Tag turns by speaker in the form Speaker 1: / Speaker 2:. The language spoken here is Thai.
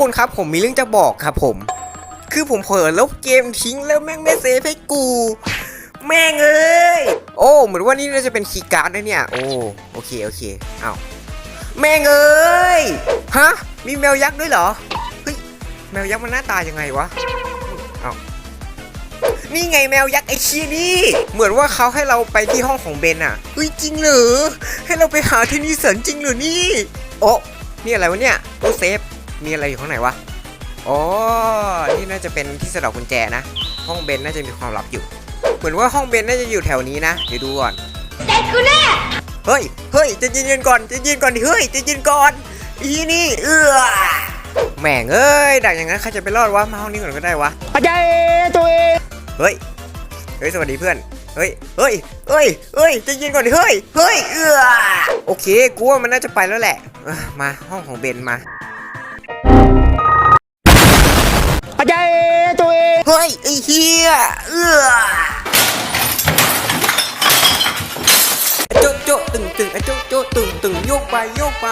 Speaker 1: คนครับผมมีเรื่องจะบอกครับผม คือผมเผลอลบเกมทิ้งแล้วแม่งไม่เซฟให้กู แม่งเอ้ยโอ้เหมือนว่านี่น่าจะเป็นคีย์การ์ดนะเนี่ย โอ้โอเคโอเคเอ้าแม่งเอ้ยฮะมีแมวยักษ์ด้วยเหรอเฮ้ยแมวยักษ์มันหน้าตายังไงวะเอ้านี่ไงแมวยักษ์ไอ้ชี้นี่เหมือนว่าเขาให้เราไปที่ห้องของเบนอะเฮ้ยจริงเหรอให้เราไปหาเทนนิสันจริงเหรอนี่โอ้นี่อะไรวะเนี่ยตู้เซฟ มีอะไรอยู่ข้างในวะอ๋อนี่น่าจะเป็นที่สะดอกกุญแจนะ ห้องเบนน่าจะมีความลับอยู่ เหมือนว่าห้องเบนน่าจะอยู่แถวนี้นะเดี๋ยวดูก่อน
Speaker 2: เด็กกูแน่
Speaker 1: เฮ้ยเฮ้ยใจะเย็นๆก่อนใจะเย็นก่อนดิเฮ้ยใจะเย็นก่อนอีนี่เอื้อแม่งเอ้ยดักอย่างนั้นใครจะไปรอดวะมาห้องนี้ก่อนก็ได้วะ
Speaker 3: อาจารย์ตัวเอง
Speaker 1: เฮ้ยเฮ้ยสวัสดีเพื่อนเฮ้ย เฮ้ย เฮ้ย เฮ้ยใจะเย็นก่อนดิเฮ้ย เฮ้ย เอื้อโอเค กูว่ามันน่าจะไปแล้วแหละเอ้อมาห้องของเบนมา
Speaker 3: อา
Speaker 1: ฮ้ยไอ้เฮียเอื้อโจะโจะตึงตึงโจะโจะตึงตึงโยกไปโยกไป